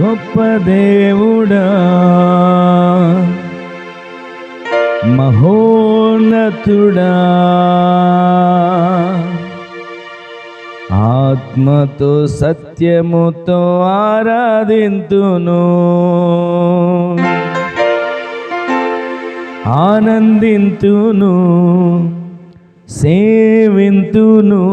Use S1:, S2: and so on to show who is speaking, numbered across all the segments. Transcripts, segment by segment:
S1: గొప్ప దేవుడా. మహోన్నతుడా. ఆత్మతో సత్యముతో ఆరాధింతును. ఆనందింతును. సేవింతును.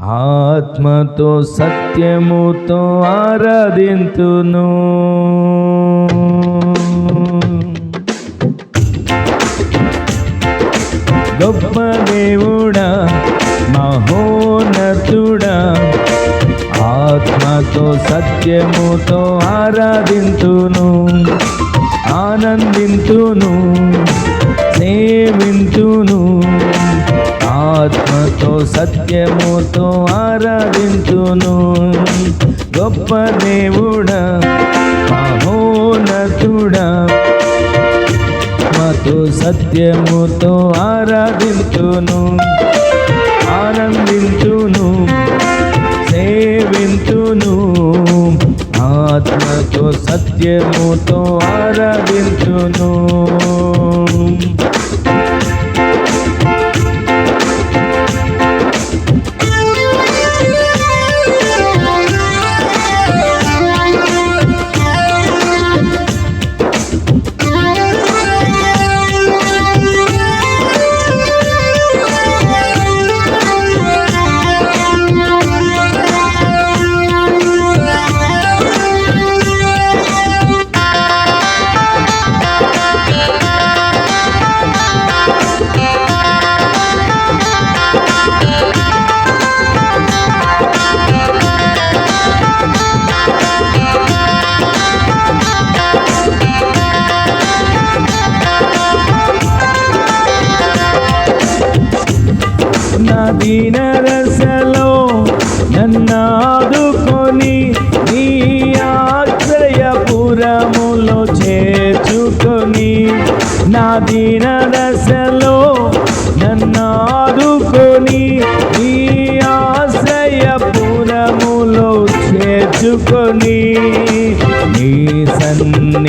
S1: ఆత్మతో సత్యముతో ఆరాధింతును. గొప్ప దేవుడా మహోన్నతుడా ఆత్మతో సత్యముతో ఆరాధింతును ఆనందింతును సేవింతును. సత్యముతో ఆరాధించును. గొప్ప దేవుడా మహోన్నతుడా. ఆత్మతో సత్యముతో ఆరాధించును ఆనందించును సేవింతును ఆత్మతో సత్యముతో ఆరాధించును. నా దీన రసలో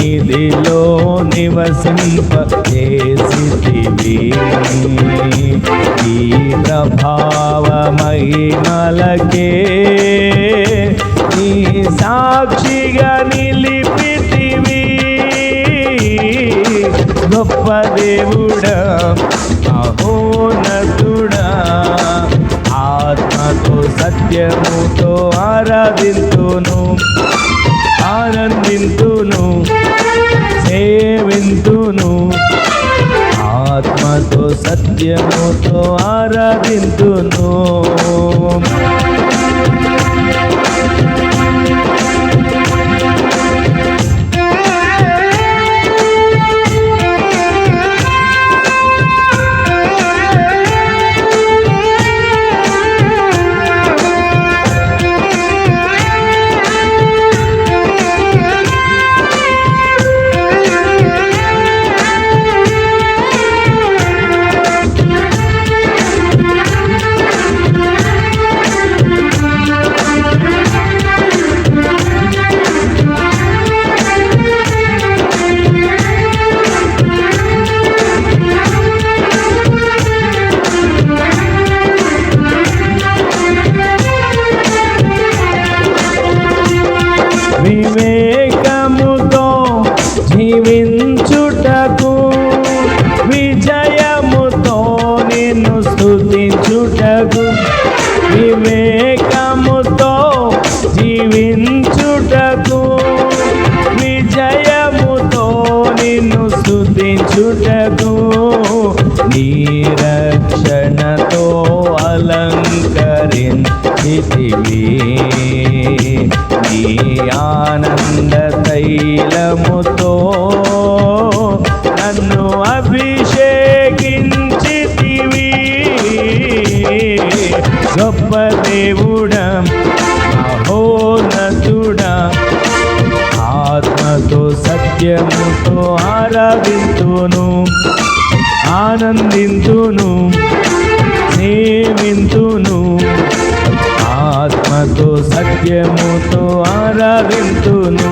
S1: సన్నిధిలో నివసింప చేసితివి ఈ ప్రభావ మహిమలకే నీ సాక్షిగా నిలిపితివి. గొప్ప దేవుడా అహోనతుడా ఆత్మతో సత్యముతో ఆరాధింతును ఆనందింతును. సత్యముతో ఆరాధింతును. స్తుతించుటకు నీ నిత్యముతో ఆరాధింతును ఆనందింతును సేవింతును ఆత్మతో సత్యముతో ఆరా ఆరాధింతును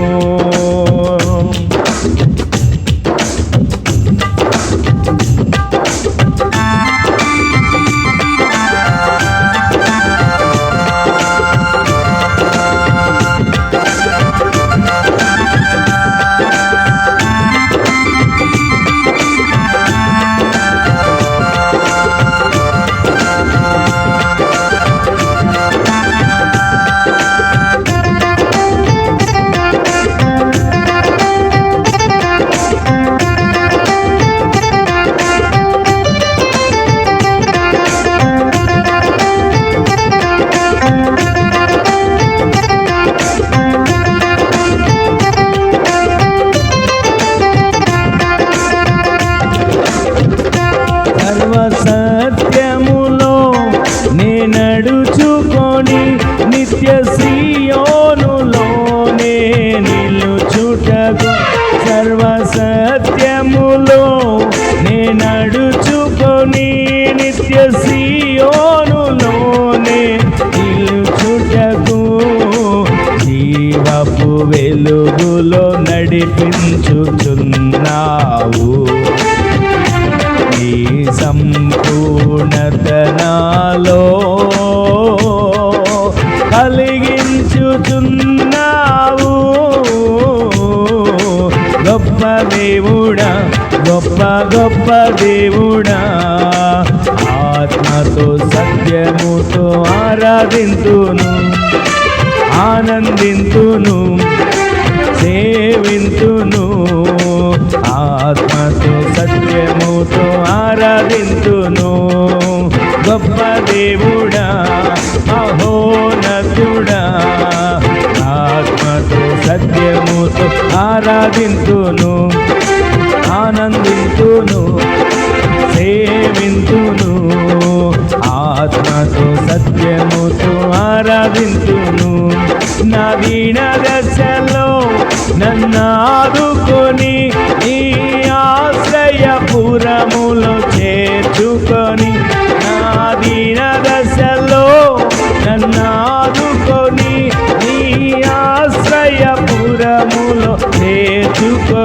S1: నడిపించుచున్నావు నీ సంపూర్ణతనాలో కలిగించుచున్నావు. గొప్ప దేవుడా గొప్ప గొప్ప దేవుడా. ఆత్మతో సత్యముతో ఆరాధింతును ఆనందింతును.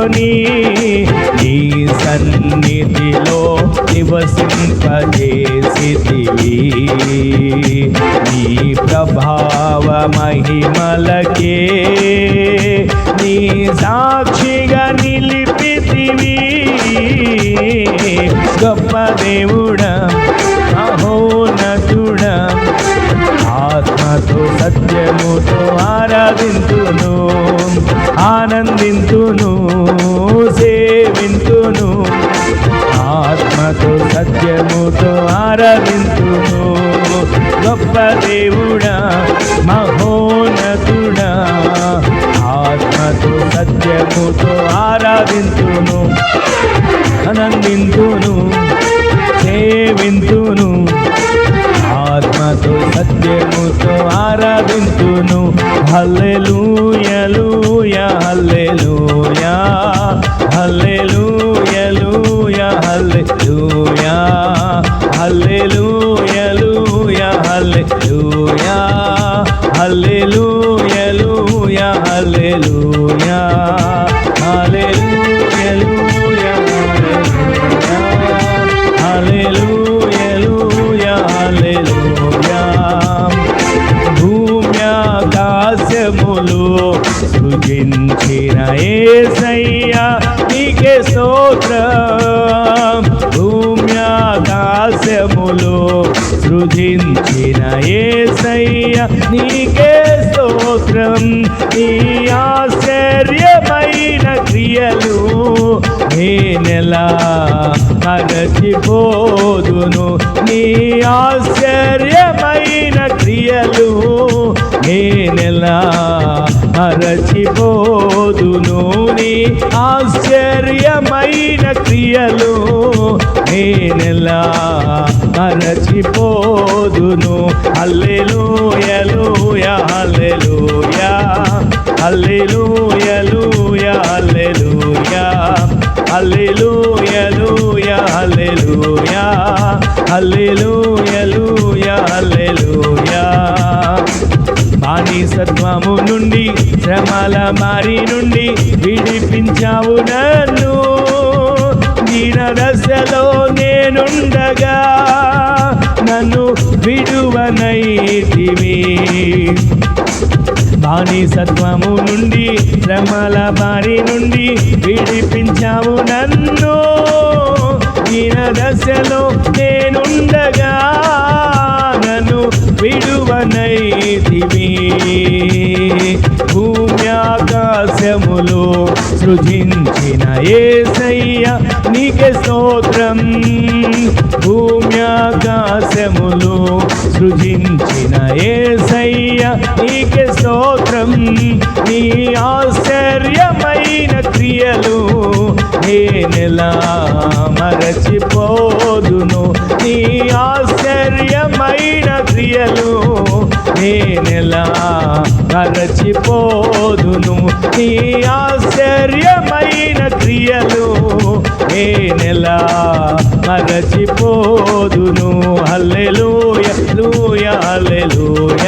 S1: చేర్చుకొని నీ సన్నిధిలో నివసింపజేసితివి. నీ ప్రభావ మహిమలకే నీ సాక్షిగా నిలిపితివి. గొప్ప దేవుడ అహోనతుడా ఆత్మతో సత్యముతో ఆరాధింతు ఆనందింతును సేవింతును. ఆత్మతో సత్యముతో ఆరాధింతును. గొప్ప దేవుడా మహోన్నతుడా. ఆత్మతో సత్యముతో ఆరాధింతును ఆనందింతును సేవింతును. ఆత్మతో సత్యముతో ఆరాధింతును. హల్లెలు హల్లెలూయలూయా హల్లెలూయా ఏసయ్యా నీకే స్తోత్రం నీ ఆశ్చర్యమైన క్రియలు నేనెలా మరచిపోదును నీ ఆశ్చర్యమైన క్రియలు నేనెలా మరచిపోదును నీ ఆశ్చర్యమైన క్రియలు. నేనెలా మరచిపోదును. హల్లెలూయలూయా హల్లెలూయా. హల్లెలూయలూయా హల్లెలూయా. హల్లెలూయలూయా హల్లెలూయా. హల్లెలూయలూయా హల్లెలూయా. పాని బానిసత్వము నుండి శ్రమల మారి నుండి విడిపించావు నన్ను. దీన దశలో నేనుండగా నన్ను విడువనైతివి. బానిసత్వము నుండి శ్రమల బారి నుండి విడిపించావు నన్ను. దీన దశలో నేనుండగా నన్ను విడువనైతివి. భూమ్యాకాశములో సృజించిన ఏసయ్య నీకే స్తోత్రం. భూమ్యాకాశములో సృజించిన ఏసయ్య నీకే స్తోత్రం. నీ ఆశ్చర్యమైన క్రియలు నేనెలా మరచిపోదును. నీ ఆశ్చర్యమైన క్రియలు నేనెలా మరచిపోదును నీ ఆశ్చర్యమైన క్రియలు నేనెలా మరచిపోదును? హల్లెలూయ లూయ హల్లెలూయ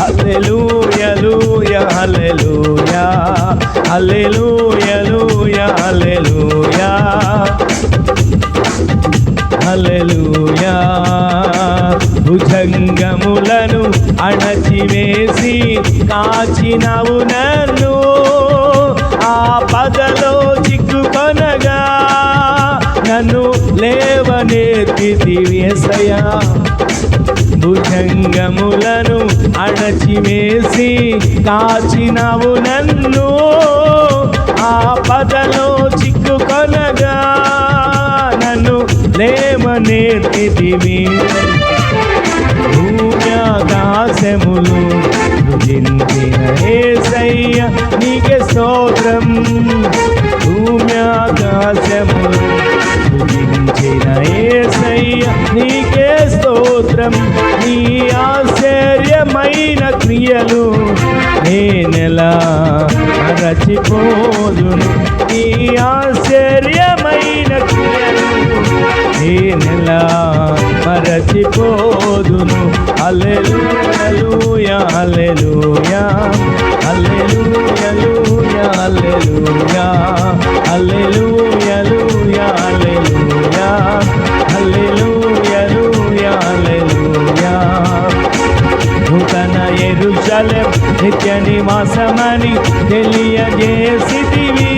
S1: హల్లెలూయ లూయ హల్లెలూయ హల్లెలూయ లూయ హల్లెలూయ కాచినవు నన్ను. ఆ పదలో చిక్కుకొనగా నన్ను లేవనెత్తిదివేసయా భుజంగములను అణచివేసి కాచినవు నన్ను. ఆ పదలో చిక్కుకొనగా నన్ను లేవనెత్తిదివి భూమ్యాకాశములు భుజించిన ఏసయ్య నీకే స్తోత్రం. భూమ్యాకాశములు భుజించిన ఏసయ్య నీకే స్తోత్రం. నీ ఆశ్చర్యమైన క్రియలు నేనెలా మరచిపోదును. నీ ఆశ్చర్యమైన క్రియలు నేనెలా మరచిపో నివాసమని తెలియజేసితివి.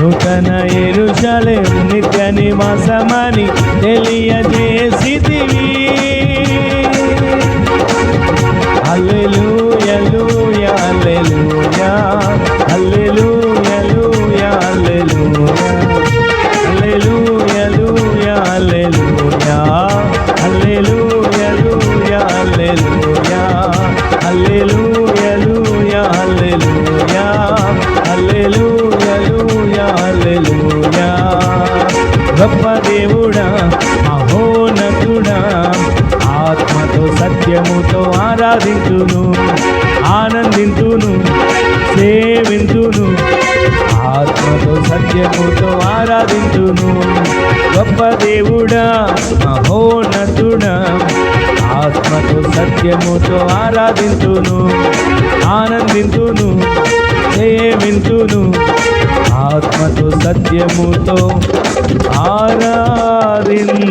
S1: నూతన ఎరుషలేం నిత్య నివాసమని తెలియజేసితివి. అల్లెలు ఎల్లు ఎల్లెలు నిత్యముతో ఆరాధించును. గొప్ప దేవుడా మహోన్నతుడా ఆత్మతో సత్యముతో ఆరాధించును. ఆనందించును సేవించును ఆత్మతో సత్యముతో ఆరాధించును.